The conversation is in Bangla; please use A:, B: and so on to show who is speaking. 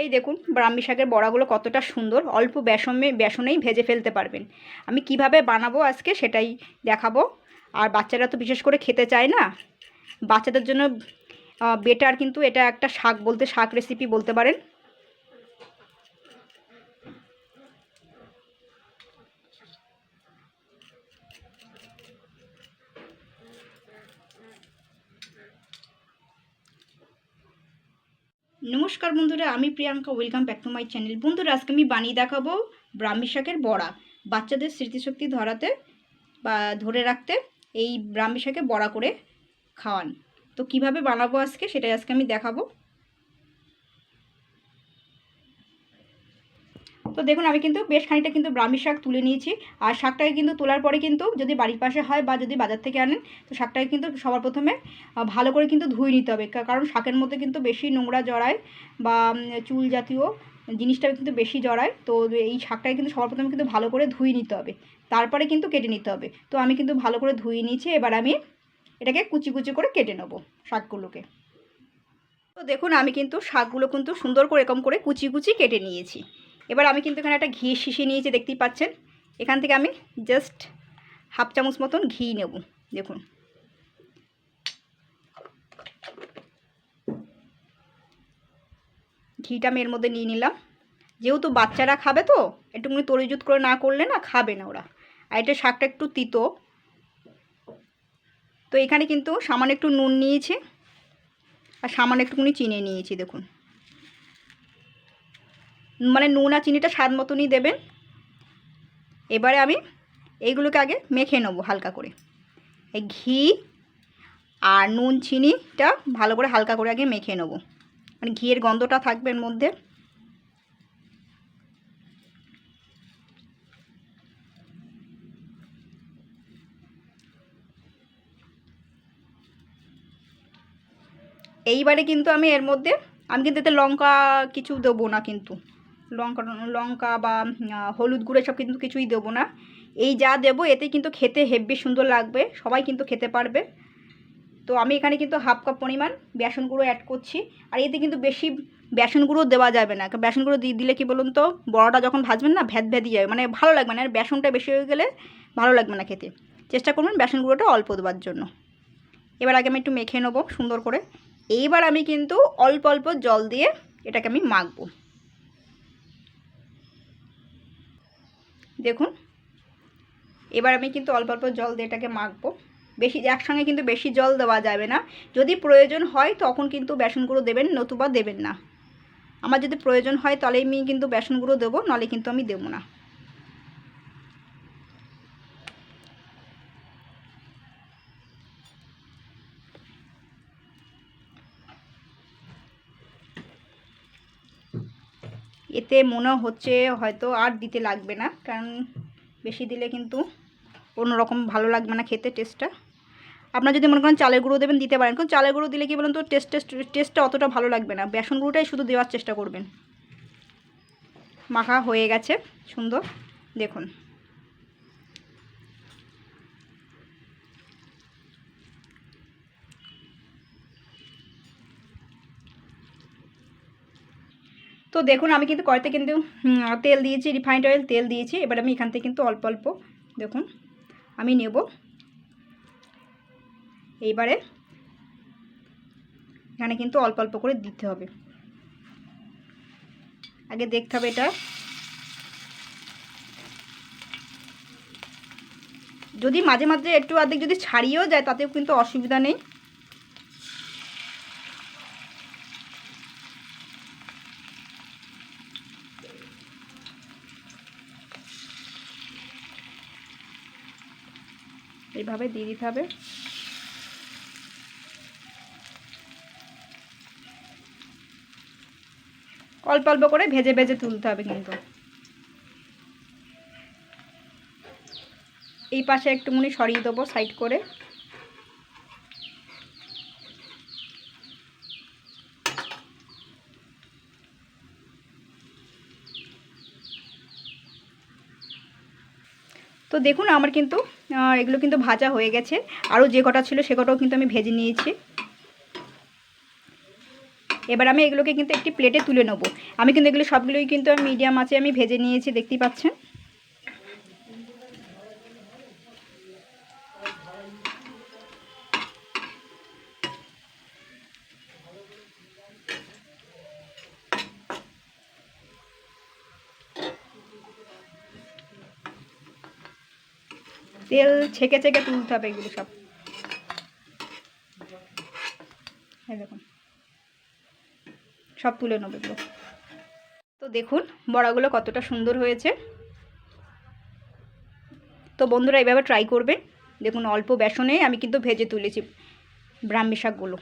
A: এই দেখুন, ব্রাহ্মী শাকের বড়াগুলো কতটা সুন্দর। অল্প বেসনে, বেসনেই ভেজে ফেলতে পারবেন। আমি কীভাবে বানাবো আজকে সেটাই দেখাবো। আর বাচ্চারা তো বিশেষ করে খেতে চায় না। বাচ্চাদের জন্য বেটার কিন্তু এটা একটা শাক বলতে, শাক রেসিপি বলতে পারেন। নমস্কার বন্ধুরা, আমি Priyanka welcome back to my channel বন্ধুরা, আজকে আমি বানিয়ে দেখাবো ব্রাহ্মী শাকের বড়া। বাচ্চাদের স্মৃতিশক্তি ধরাতে বা ধরে রাখতে এই ব্রাহ্মী শাকে বড়া করে খাওয়ান। তো কীভাবে বানাবো আজকে, সেটাই আজকে আমি দেখাবো। তো দেখুন, আমি কিন্তু বেশ খানিকটা কিন্তু ব্রাহ্মী শাক তুলে নিয়েছি। আর শাকটাকে কিন্তু তোলার পরে কিন্তু যদি বাড়ির পাশে হয় বা যদি বাজার থেকে আনেন, তো শাকটাকে কিন্তু সবার প্রথমে ভালো করে কিন্তু ধুয়ে নিতে হবে। কারণ শাকের মধ্যে কিন্তু বেশি নোংরা জড়ায় বা চুল জাতীয় জিনিসটা কিন্তু বেশি জড়ায়। তো এই শাকটাকে কিন্তু সবার প্রথমে কিন্তু ভালো করে ধুয়ে নিতে হবে। তারপরে কিন্তু কেটে নিতে হবে। তো আমি কিন্তু ভালো করে ধুয়ে নিয়েছি। এবার আমি এটাকে কুচি কুচি করে কেটে নেব শাকগুলোকে। তো দেখুন, আমি কিন্তু শাকগুলো কিন্তু সুন্দর করে এরকম করে কুচি কুচি কেটে নিয়েছি। এবার আমি কিন্তু এখানে একটা ঘি শিশি নিয়েছি, দেখতেই পাচ্ছেন। এখান থেকে আমি জাস্ট হাফ চামচ মতন ঘি নেব, দেখুন। ঘিটা আমি এর মধ্যে নিয়ে নিলাম। যেহেতু বাচ্চারা খাবে তো, একটুখানি তরিজুত করে না করলে না খাবে না ওরা। আর এটা শাকটা একটু তিতো। তো এখানে কিন্তু সামান্য একটু নুন নিয়েছি, আর সামান্য একটুখানি চিনি নিয়েছি, দেখুন। মানে নুন আর চিনিটা স্বাদ মতনই দেবেন। এবারে আমি এইগুলোকে আগে মেখে নেব হালকা করে। এই ঘি আর নুন চিনিটা ভালো করে হালকা করে আগে মেখে নেব। মানে ঘিয়ের গন্ধটা থাকবে এর মধ্যে। এইবারে কিন্তু আমি এর মধ্যে, আমি কিন্তু এতে লঙ্কা কিছু দেবো না কিন্তু। লঙ্কা লঙ্কা বা হলুদ গুঁড়ো সব কিন্তু কিছুই দেবো না। এই যা দেবো, এতে কিন্তু খেতে হেব্বি সুন্দর লাগবে, সবাই কিন্তু খেতে পারবে। তো আমি এখানে কিন্তু হাফ কাপ পরিমাণ বেসন গুঁড়ো অ্যাড করছি, আর এতে কিন্তু বেশি বেসন গুঁড়ো দেওয়া যাবে না। বেসন গুঁড়ো দিয়ে দিলে কি বলুন তো, বড়াটা যখন ভাজবেন না, ভ্যাদ ভ্যাদি যাবে মানে ভালো লাগবে না, আর বেসনটা বেশি হয়ে গেলে ভালো লাগবে না খেতে। চেষ্টা করবেন বেসন গুঁড়োটা অল্প দেওয়ার জন্য। এবার আগে আমি একটু মেখে নেব সুন্দর করে। এইবার আমি কিন্তু অল্প অল্প জল দিয়ে এটাকে আমি মাখবো। দেখুন। এবার আমি কিন্তু অল্প অল্প জল দিয়ে এটাকে মাখবো। বেশি, একসঙ্গে কিন্তু বেশি জল দেওয়া যাবে না। যদি প্রয়োজন হয় তখন কিন্তু বেসন গুঁড়ো দেবেন, নতুবা দেবেন না। আমার যদি প্রয়োজন হয় তাহলে আমি কিন্তু বেসন গুঁড়ো দেবো, নাহলে কিন্তু আমি দেবো না। এতে মনে হচ্ছে হয়তো আর দিতে লাগবে না, কারণ বেশি দিলে কিন্তু অন্যরকম ভালো লাগবে না খেতে টেস্টটা আপনার যদি মনে করেন চালের গুঁড়ো দেবেন, দিতে পারেন। কারণ চালের গুঁড়ো দিলে কি বলুন তো টেস্ট টেস্ট টেস্টটা অতটা ভালো লাগবে না। বেসন গুঁড়োটাই শুধু দেওয়ার চেষ্টা করবেন। মাখা হয়ে গেছে, সুন্দর। দেখুন। তো দেখুন, আমি কিন্তু কড়াইতে কিন্তু তেল দিয়েছি রিফাইন্ড অয়েল তেল দিয়েছি। এবার আমি এখান থেকে কিন্তু অল্প অল্প, দেখুন, আমি নেব। এইবারে এখানে কিন্তু অল্প অল্প করে দিতে হবে। আগে দেখতে হবে এটা। যদি মাঝে মাঝে একটু আর্ধেক যদি ছাড়িয়েও যায়, তাতেও কিন্তু অসুবিধা নেই। এইভাবে দিয়ে দিতে হবে। অল্প অল্প করে ভেজে ভেজে তুলতে হবে কিন্তু। এই পাশে একটুখানি সরিয়ে দেবো সাইড করে। তো দেখুন, আমার কিন্তু এগুলো কিন্তু ভাজা হয়ে গেছে। আরও যে কটা ছিল সে কটাও কিন্তু আমি ভেজে নিয়েছি। এবার আমি এগুলোকে কিন্তু একটি প্লেটে তুলে নেব। আমি কিন্তু এগুলো সবগুলোই কিন্তু মিডিয়াম আছে আমি ভেজে নিয়েছি, দেখতেই পাচ্ছেন। তেল ছেঁকে ছেঁকে তুলতে হবে এগুলো সব। দেখুন। সব তুলে নেবে এগুলো। তো দেখুন, বড়াগুলো কতটা সুন্দর হয়েছে। তো বন্ধুরা, এভাবে ট্রাই করবে দেখুন, অল্প বেসনে আমি কিন্তু ভেজে তুলেছি ব্রাহ্মী শাকগুলো।